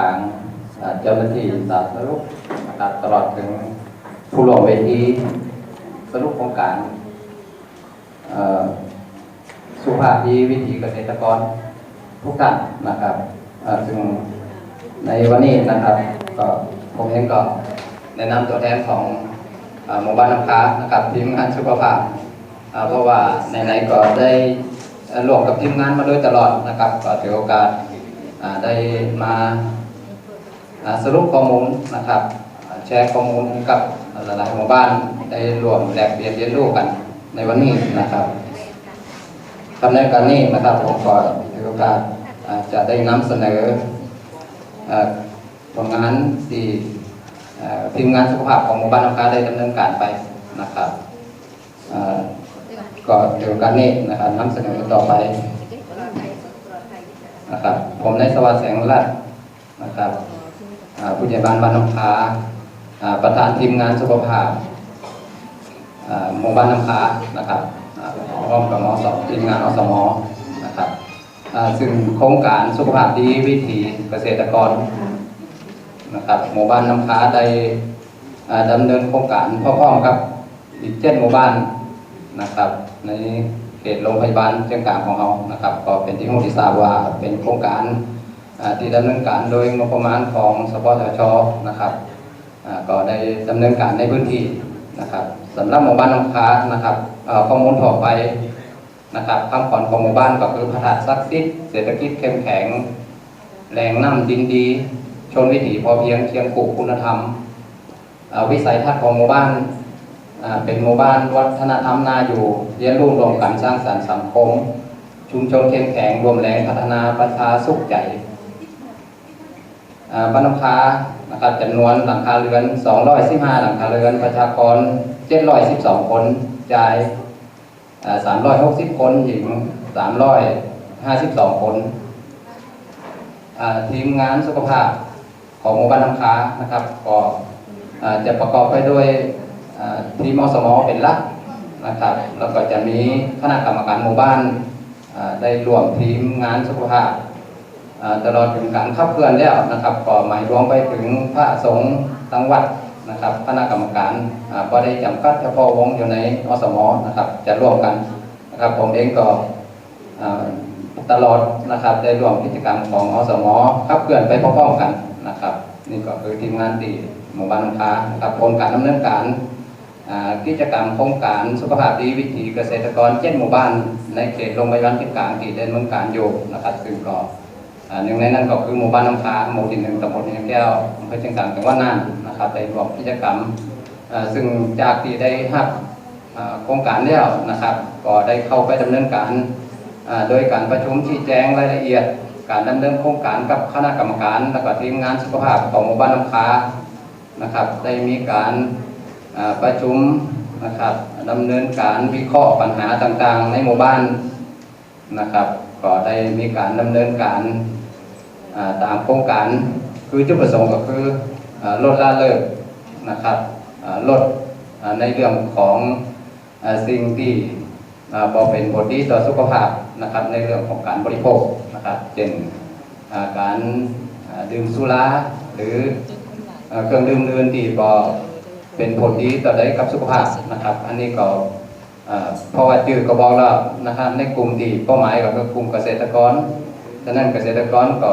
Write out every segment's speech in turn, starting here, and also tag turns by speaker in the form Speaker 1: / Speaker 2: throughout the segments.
Speaker 1: ทางเจ้าหน้าที่สาธารณสุขนะครับตลอดถึงผู้ร่วมเวทีสรุปโครงการสุภาพดีวิถีเกษตรกรทุกท่านนะครับซึ่งในวันนี้นะครับก็ผมเองก็แนะนำตัวแทนของหมู่บ้านน้ำค้านะครับทีมงานสุขภาพเพราะว่าไหนๆก็ได้เอ่อร่วมกับทีมงานมาโดยตลอดนะครับ ก็ถือโอกาสได้มา สรุปข้อมูลนะครับแชร์ข้อมูลกับหลายๆหมู่บ้านได้รวมแลกเปลี่ยนเรียนรู้กันในวันนี้นะครับทำในการนี้นะครับผมก็ถือโอกาสจะได้นำเสนอผลงานที่ทีมงานสุขภาพของหมู่บ้านน้ำค้าได้ดำเนินการไปนะครับอ่าก็ถือโอกาสนี้นะครับนำเสนอต่อไปนะครับผมในายสวัสดิ์แสงรัตน์นะครับ ผู้ใหญ่บ้านบ้านน้ำค้าอ่าประธานทีมงานสุขภาพหมู่บ้านน้ำค้านะครับอ่าร่วมกับหมอสองทีมงานอสมนะครับซึ่งโครงการสุขภาพดีวิถีเกษตรกรนะครับหมู่บ้านน้ำค้าได้อ่าดำเนินโครงการพร้อมๆกับอีกเจ็ดหมู่บ้านนะครับในเขตโรงพยาบาลเชียงกลางของเรานะครับ ก็เป็นที่รู้ที่ทราบว่าเป็นโครงการ ที่ดำเนินการโดยงบประมาณของสปสชนะครับอ่าก็ได้ดำเนินการในพื้นที่นะครับสำหรับหมู่บ้านน้ำค้านะครับข้อมูลทั่วไปนะครับคำขวัญของหมู่บ้านก็คือพระธาตุศักดิ์สิทธิ์เศรษฐกิจเข้มแข็งแหล่งน้ำดินดี ชนวิถีพอเพียงเคียงคู่คุณธรรม วิสัยทัศน์ของหมู่บ้านเป็นหมู่บ้านวัฒนธรรมนาอยู่ เรียนรู้รวมกันสร้างสรรค์สังคม ชุมชนเข้มแข็งรวมแรงพัฒนาประชาสุขใจ บ้านน้ำค้านะครับจำนวนหลังคาเรือน215หลังคาเรือนประชากร712 คนจ่ายอ่า360 คนหญิง 352 คนอ่าทีมงานสุขภาพของหมู่บ้านน้ำค้านะครับก็จะประกอบไปด้วยทีมอสมอเป็นหลักนะครับแล้วก็จะมีคณะกรรมการหมู่บ้านได้รวมทีมงานสุขภาพ ตลอดถึงการขับเคลื่อนแล้วนะครับก็หมายรวมไปถึงพระสงฆ์ตังวัดนะครับคณะกรรมการอ่าก็ได้จำกัดเฉพาะวงอยู่ในอสมนะครับ จะร่วมกันนะครับผมเองก็อ่าตลอดนะครับได้ร่วมกิจกรรมของอสมขับเคลื่อนไปพร้อมๆกันนะครับ นี่ก็คือทีมงานตีหมู่บ้านน้ำค้านะครับผลการดำเนินการอ่ากิจกรรมโครงการสุขภาพดีวิถีเกษตรกรเจ็ดหมู่บ้านในเขตโรงพยาบาลที่กางที่ได้ดำเนินการอยู่นะครับซึ่งก็อ่า หนึ่งในนั้นก็คือหมู่บ้านน้ำค้าหมู่ที่หนึ่งตำบลเชียงแก้วอำเภอเชียงกลางจังหวัดน่านนะครับได้ร่วมกิจกรรมซึ่งจากที่ได้รับโครงการแล้วนะครับ ก็ได้เข้าไปดำเนินการโดยการประชุมชี้แจงรายละเอียด การดำเนินโครงการกับคณะกรรมการ และก็ทีมงานสุขภาพของหมู่บ้านน้ำค้านะครับ ได้มีการประชุมนะครับดำเนินการวิเคราะห์ปัญหาต่างๆ ในหมู่บ้านนะครับ ก็ได้มีการดำเนินการ ตามโครงการคือจุดประสงค์ก็คืออลดละเลิกนะครับลดในเรื่องของอสิ่งที่บอเป็นผลดีต่อสุขภาพนะครับในเรื่องของการบริโภคนะครับเช่นการดื่มสุราหรืออเครื่องดื่มอื่นที่บอเป็นผลดีต่อได้กับสุขภาพนะครับ อันนี้ก็เพราะว่าจืดก็บอกแล้วนะครับในกลุ่มที่เป้าหมายก็คือกลุ่มเกษตรกรฉะนั้นเกษตรกรก็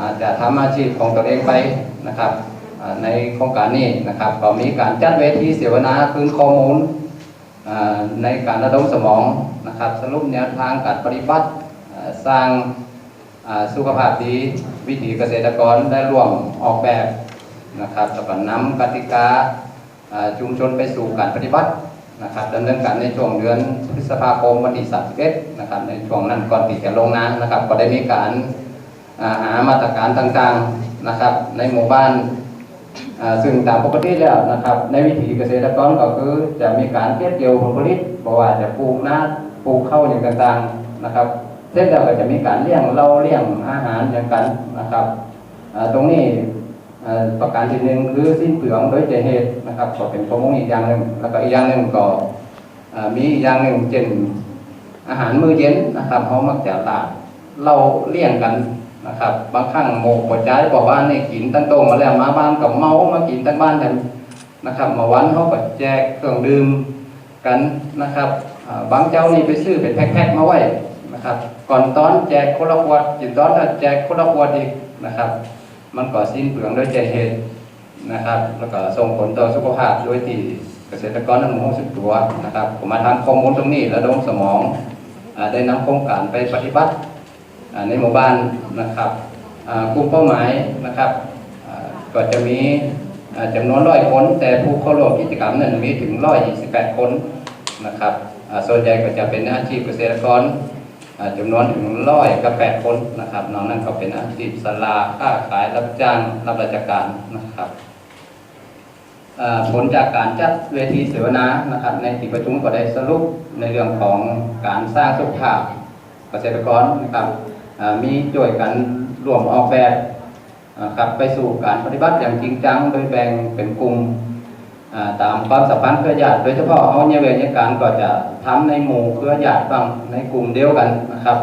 Speaker 1: อาจจะทำอาชีพของตัวเองไปนะครับในโครงการนี้นะครับก็มีการจัดเวทีเสวนาคืนข้อมูลในการระดมสมองนะครับสรุปแนวทางการปฏิบัติสร้างสุขภาพดีวิถีเกษตรกรได้ร่วมออกแบบนะครับแล้วก็นำกติกาชุมชนไปสู่การปฏิบัตินะครับดำเนินการในช่วงเดือนพฤษภาคมวันที่31นะครับในช่วงนั้นก่อนที่จะลงนานนะครับก็ได้มีการ หามาตรการต่างๆนะครับในหมู่บ้านซึ่งตามปกติแล้วนะครับ ในวิถีเกษตรกรก็คือจะมีการเก็บเกี่ยวผลผลิตเพราะว่าจะปลูกนาปลูกข้าวอย่างต่างๆนะครับเสร็จแล้วก็จะมีการเลี้ยงเราเลี้ยงอาหารอย่างกันนะครับตรงนี้ต่อประการที่หนึ่งคือสิ้นเปลืองโดยใจเหตุนะครับก็เป็นประมงอีกอย่างหนึ่งแล้วก็อีกอย่างหนึ่งก็มีอีกอย่างหนึ่งเช่นอาหารมื้อเย็นนะครับเขามักจะลาดเราเลี่ยงกัน นะครับบางครั้งโมกหัวใจบอกว่าเนี่ยกินตั้งโตมาแล้วมาบ้านกับเมามากินตั้งบ้านกันนะครับ มาวันเขาก็แจกเครื่องดื่มกันนะครับบางเจ้านี่ไปซื้อเป็นแพ็คๆมาไว้นะครับ ก่อนตอนแจกคนละขวดจิตตอนนั้นแจกคนละขวดอีกนะครับ มันก็สิ้นเปลืองโดยใจเหตุนะครับ แล้วก็ส่งผลต่อสุขภาพโดยที่เกษตรกรนั้นรู้สึกตัวนะครับ ผมมาทำข้อมูลตรงนี้ระดมสมองได้นำโครงการไปปฏิบัติ ในหมู่บ้านนะครับกลุ่มเป้าหมายนะครับก็จะมีจำนวนร้อยคน แต่ผู้เข้าร่วมกิจกรรมนั้นมีถึงร้อยยี่สิบแปดคนนะครับส่วนใหญ่ก็จะเป็นอาชีพเกษตรกรจำนวนถึงร้อยกับแปดคนนะครับนอกนั้นก็เป็นอาชีพสลาค้าขายรับจ้างรับราชการนะครับผลจากการจัดเวทีเสวนานะครับ ในที่ประชุมก็ได้สรุปในเรื่องของการสร้างสุขภาพเกษตรกรนะครับ มีโจทย์กันรวมออกแบบครับไปสู่การปฏิบัติอย่างจริงจัง โดยแบ่งเป็นกลุ่มตามความสัมพันธ์เครือญาติโดยเฉพาะเอาเนี่ยเวรเนี่ยการก็จะทำในหมู่เครือญาติบ้างในกลุ่มเดียวกันนะครับ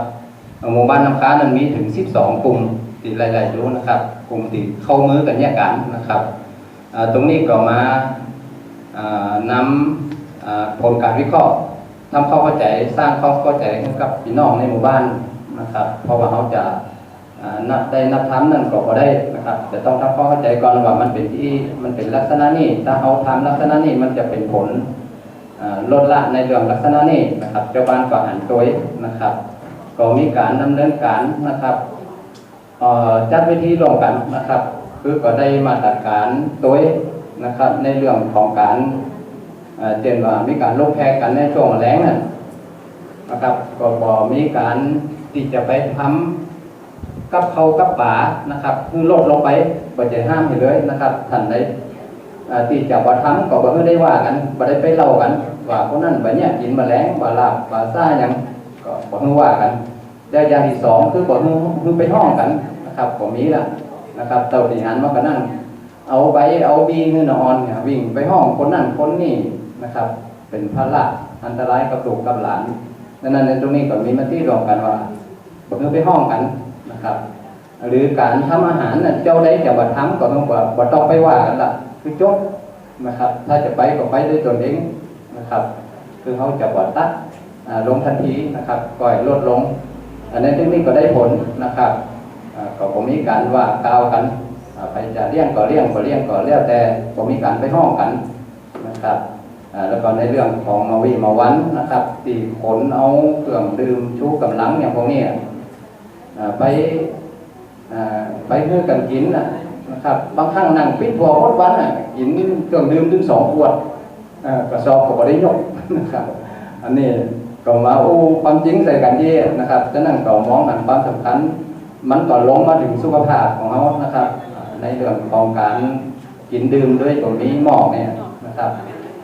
Speaker 1: หมู่บ้านน้ำค้านั้นมีถึง 12 กลุ่มที่หลายๆรู้นะครับ กลุ่มที่เข้ามือกันแยกกันนะครับตรงนี้ก็มานำอ่าผลการวิเคราะห์ทำความเข้าใจสร้างความเข้าใจให้กับพี่น้องในหมู่บ้าน นะครับ เพราะว่าเขาจะนับได้นับทำนั่นก็บ่ได้นะครับจะต้องทำความเข้าใจก่อนว่ามันเป็นที่มันเป็นลักษณะนี้ถ้าเขาทำลักษณะนี้มันจะเป็นผลลดละในเรื่องลักษณะนี้นะครับเจ้าบ้านก็หันตัวนะครับ ก็มีการดำเนินการนะครับจัดเวทีร่วมกันนะครับ คือก็ได้มาตรการตัวนะครับ ในเรื่องของการเอ่นว่ามีการลงแพกกันในช่วงแล้งนั่นนะครับ ก็บอมีการ ที่จะไปทำกับเขากับป่านะครับ คือลดลงไปบ่จะห้ามให้เลยนะครับท่านใดที่จะบ่ทำก็บ่ได้ว่ากันบ่ได้ไปเล่ากัน ว่าคนนั้นบ่เนี่ยกินแมลงบ่ลาบบ่ซ่าหยังก็บ่ฮู้ว่ากันแล้วอย่างที่สองคือบ่ฮู้ฮู้ไปห้องกันนะครับก็มีละนะครับเต่าที่หันมากันนั่นเอาใบเอาบีเงินอ่อนเนี่ยวิ่งไปห้องคนนั้นคนนี้นะครับ เป็นภาระอันตรายกับลูกกับหลาน ดังนั้นในตรงนี้ก็มีมติรวมกันว่าบ่ฮู้ไปห้องกันนะครับ หรือการทำอาหารน่ะเจ้าใดจะมาทำก็ต้องว่าบ่ต้องไปว่ากันละคือจบนะครับ ถ้าจะไปก็ไปด้วยตนเองนะครับ คือเขาจะบ่ตัดลงทันทีนะครับก่อยลดลง อันนั้นที่นี่ก็ได้ผลนะครับก็ผมมีการว่ากล่าวกันไปจะเลี้ยงก็เลี้ยงก็เลี้ยงก็แล้วแต่ผมมีการไปห้องกันนะครับ แล้วก็ในเรื่องของมาวีมาวันนะครับที่ขนเอาเครื่องดื่มชูกำลังอย่างพวกนี้อ่าไปไปเพื่อกันกินนะนะครับบางครั้งนั่งปิดหัวพดวันน่ะกินเครื่องดื่มถึงสองขวดอ่ากระสอบก็บได้ยกนะครับอันนี้ก็มาอู้ความจริงใส่กันที่นะครับฉะนั้นก็มองกันความสำคัญ มันก็ลงมาถึงสุขภาพของเขานะครับ ในเรื่องของการกินดื่มด้วยตัวนี้หมอกเนี่ย ครับ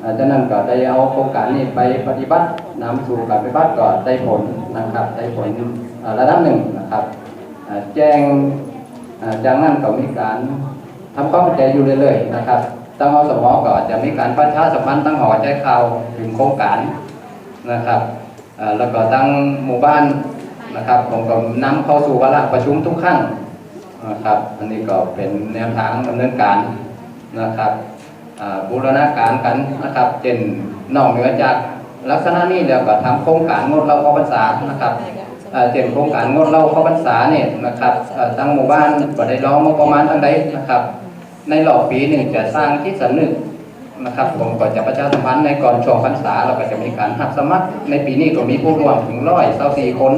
Speaker 1: อ่าฉะนั้นก็ได้เอาโครงการนี้ไปปฏิบัตินำสู่การปฏิบัติก็ได้ผลนะครับได้ผลระดับหนึ่งนะครับแจ้งจากนั้นก็มีการทำความเข้าใจอยู่เรื่อยๆนะครับตั้งอสมก็จะมีการประชาสัมพันธ์ตั้งหอใจข่าวถึงโครงการนะครับแล้วก็ตั้งหมู่บ้านนะครับผมก็นำเข้าสู่วาระประชุมทุกครั้งนะครับ อันนี้ก็เป็นแนวทางดำเนินการนะครับ บูรณาการกันนะครับเช่นนอกเหนือจากลักษณะนี้แล้วก็ทำโครงการงดเหล้าเข้าพรรษานะครับเอ่อเช่นโครงการงดเหล้าเข้าพรรษาเนี่ยนะครับเอ่อทางหมู่บ้านก็ได้ร้องมาประมาณทางใดนะครับ ในรอบปีหนึ่งจะสร้างที่สำนึกนะครับผมก็จะประชาสัมพันธ์ในก่อนช่วงพรรษาเราก็จะมีการหับสมัคร ในปีนี้ก็มีผู้ร่วมถึงร้อยเศร้าสี่คน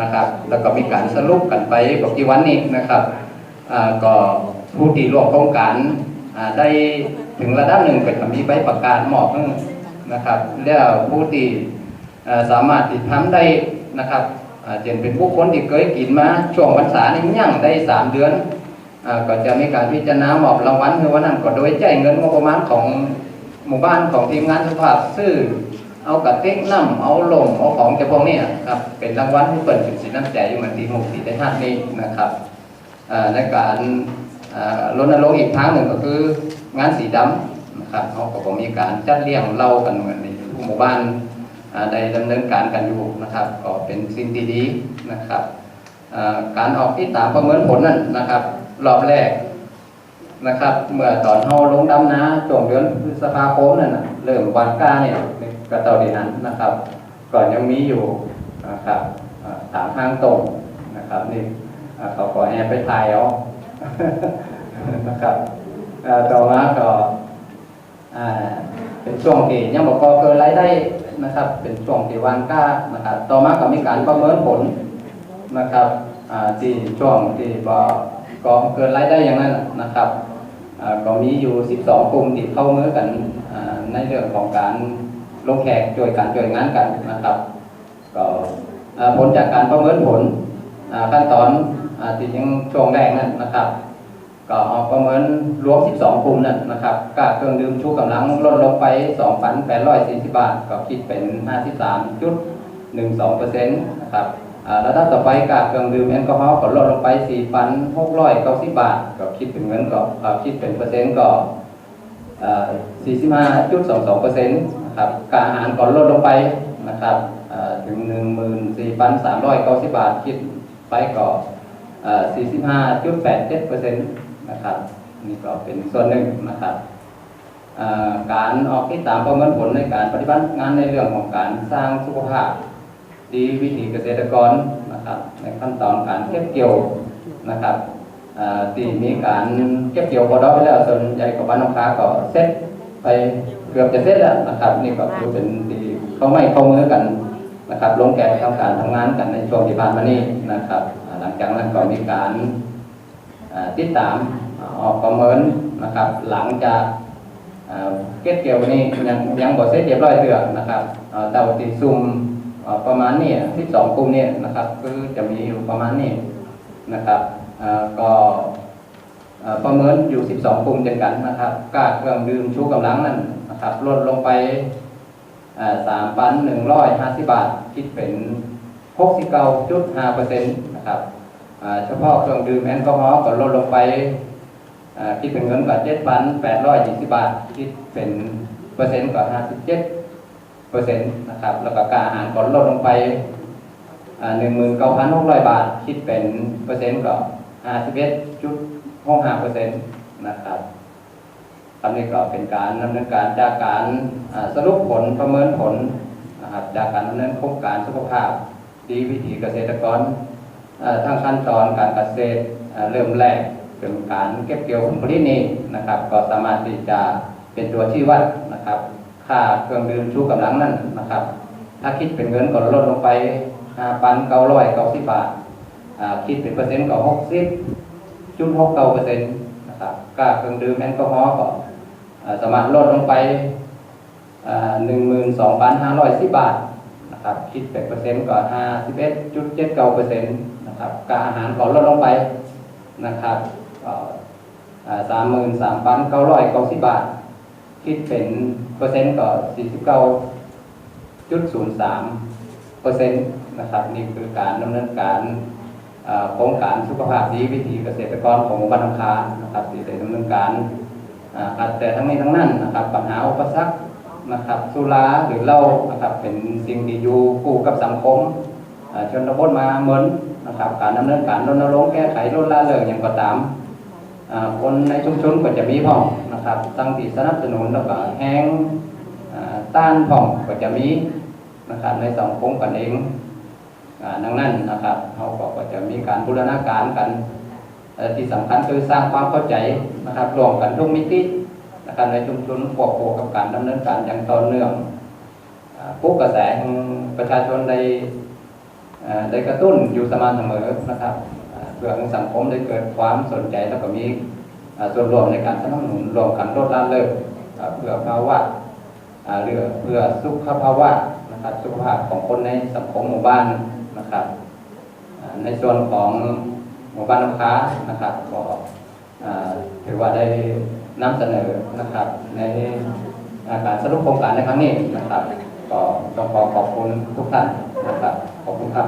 Speaker 1: นะครับ แล้วก็มีการสรุปกันไปกับที่วันนี้นะครับอ่าก็ผู้ที่ร่วมโครงการอ่าได้ ถึงระดับหนึ่งก็จะมีใบประกาศมอบนะครับแล้วผู้ที่สามารถติดทำได้นะครับเช่นเป็นผู้คนที่เคยกินมาช่วงพรรษาในย่างได้สามเดือนอก็จะมีการพิจารณามอบรางวัลคือวันนั้นก็โดยใจเงินงบประมาณของหมู่บ้านของทีมงานสุภาพซื้อเอากระติกน้ำเอาลมเอาของจะพวกนี้ครับเป็นรางวัลที่เปิดเป็นสินน้ำใจอยู่เหมือนที่หมู่ที่ได้ห้านี้นะครับในการ รณรงค์อีกทางหนึ่งก็คืองานสีดำนะครับเขาก็มีการจัดเลี้ยงเล่ากันเหมือนในทุกหมู่บ้านได้ดำเนินการกันอยู่นะครับ ก็เป็นสิ่งที่ดีนะครับการออกที่ตามประเมินผลนั่นนะครับ รอบแรกนะครับ เมื่อตอนเฮาลงดำนาช่วงเดือนพฤษภาคมนั่นนะเริ่มวันก้าเนี่ยกระเต่าดีนั้นนะครับ ก่อนยังมีอยู่นะครับเอ่อถามทางตรงนะครับนี่เอ่อเขาขอแอบไปถ่ายเอา นะครับต่อมาก็เป็นช่วงที่ยังบอกก็เกินรายได้นะครับ เป็นช่วงที่วันกล้านะครับต่อมาก็มีการประเมินผลนะครับที่ช่วงที่บ่ก็เกินรายได้อย่างนั้นนะครับก็มีอยู่ 12 กลุ่มที่เข้ามือกันในเรื่องของการลงแขกช่วยกันช่วยงานกันนะครับ ก็ผลจากการประเมินผลขั้นตอน ที่ยังช่วงแรกนั่นนะครับ ก็ออกประเมินรวม 12 กลุ่มนั่นนะครับค่าเครื่องดื่มชูกำลังลดลงไป 2,840 บาท ก็คิดเป็น 53.12%นะครับอ่าระดับต่อไปค่าเครื่องดื่มแอลกอฮอล์ก็ลดลงไป 4,690 บาท ก็คิดเป็นเงินก็อ่าคิดเป็นเปอร์เซ็นต์ก็อ่า45.22%นะครับค่าอาหารก็ลดลงไปนะครับอ่าถึง 14,390 บาท คิดไปก่อ 45.87%นะครับนี่ก็เป็นส่วนหนึ่งนะครับการออกที่ตามประเมินผลในการปฏิบัติงานในเรื่องของการสร้างสุขภาพ ดีวิถีเกษตรกรนะครับ ในขั้นตอนการเก็บเกี่ยวนะครับที่มีการเก็บเกี่ยวพอดอไปแล้วส่วนใหญ่ของบ้านน้องค้าก็เสร็จไปเกือบจะเสร็จแล้วนะครับ นี่ก็คือเป็นที่เขาไม่เข้ามือกันนะครับลงแก่ทำการทำงานกันในช่วงที่ผ่านมานี้นะครับ หลังจากนั้นก็มีการติดตามออกประเมินนะครับ หลังจากเก็บเกี่ยวนี้ยังยังบ่เสร็จเรียบร้อยเตือนะครับแต่ว่าที่ซุ่มประมาณนี้ที่สองกลุ่มเนี่ยนะครับคือจะมีอยู่ประมาณนี้นะครับก็ประเมินอยู่ 12กลุ่มเช่นกันนะครับค่าเครื่องดื่มชูกำลังนั่นนะครับลดลงไปสามพันหนึ่งร้อยห้าสิบบาท คิดเป็น 69.5%นะครับเฉพาะเครื่องดื่มแอลกอฮอล์ก็ลดลงไปคิดเป็นเงินก็7,820 บาท คิดเป็นเปอร์เซ็นต์ก็57เปอร์เซ็นต์นะครับแล้วก็การอาหารก็ลดลงไปหนึ่งหมื่นเก้าพันหกร้อยบาท คิดเป็นเปอร์เซ็นต์ก็ห้าสิบเอ็ดจุดหกห้าเปอร์เซ็นต์นะครับอันนี้ก็เป็นการดำเนินการจากการสรุปผลประเมินผลนะครับจากการดำเนินโครงการสุขภาพีวิถีเกษตรกรทั้งขั้นตอนการเกษตรเริ่มแรกเป็นการเก็บเกี่ยวผลผลิตนี้นะครับ ก็สามารถที่จะเป็นตัวชี้วัดนะครับ ค่าเครื่องดื่มชูกำลังนั่นนะครับ ถ้าคิดเป็นเงินก็ลดลงไป5,990บาทอ่าทคิดเป็นเปอร์เซ็นต์ก็60จุด69เปอร์เซ็นต์นะครับค่าเครื่องดื่มแอลกอฮอล์ก็สามารถลดลงไป12,510บาท นะครับคิดเป็นเปอร์เซ็นต์ก็51.79เปอร์เซ็นต์นะครับค่าอาหารก็ลดลงไปนะครับก็อ่า33,990บาท คิดเป็นเปอร์เซ็นต์ก็49.03เปอร์เซ็นต์นะครับนี่คือการดำเนินการโครงการสุขภาพดีวิถีเกษตรกรของมู่บ้านน้ำคานะครับที่ได้ดำเนินการอ่าแต่ทั้งนี้ทั้งนั้นนะครับปัญหาอุปสรรค นะครับสุราหรือเหล้านะครับเป็นสิ่งที่อยู่คู่กับสังคมอ่าชนบทมาเหมือนนะครับการดำเนินการรณรงค์แก้ไขลดละเลิกอย่างก็ตามคนในชุมชนก็จะมีพ่องนะครับตั้งที่สนับสนุนแล้วก็แห้งต้านพ่องก็จะมีนะครับในสังคมกันเองดังนั้นนะครับเขาก็จะมีการบูรณาการกันที่สำคัญคือสร้างความเข้าใจนะครับรวมกันทุกมิติ นะครับในชุมชนควบคู่กับการดำเนินการอย่างต่อเนื่องอ่าปลุกกระแสของประชาชนได้ได้กระตุ้นอยู่สม่ำเสมอนะครับเพื่อให้สังคมได้เกิดความสนใจแล้วก็มีส่วนร่วมในการสนับสนุนรวมกันลดละเลิกอ่าเพื่อภาวะเรือเพื่อสุขภาวะนะครับสุขภาพของคนในสังคมหมู่บ้านนะครับในส่วนของหมู่บ้านน้ำค้านะครับก็ถือว่าได้ นำเสนอนะครับ ในาการสรุปโครงการในครั้งนี้นะครับ ก็ต้องขอขอบคุณทุกท่านนะครับ ขอบคุณครับ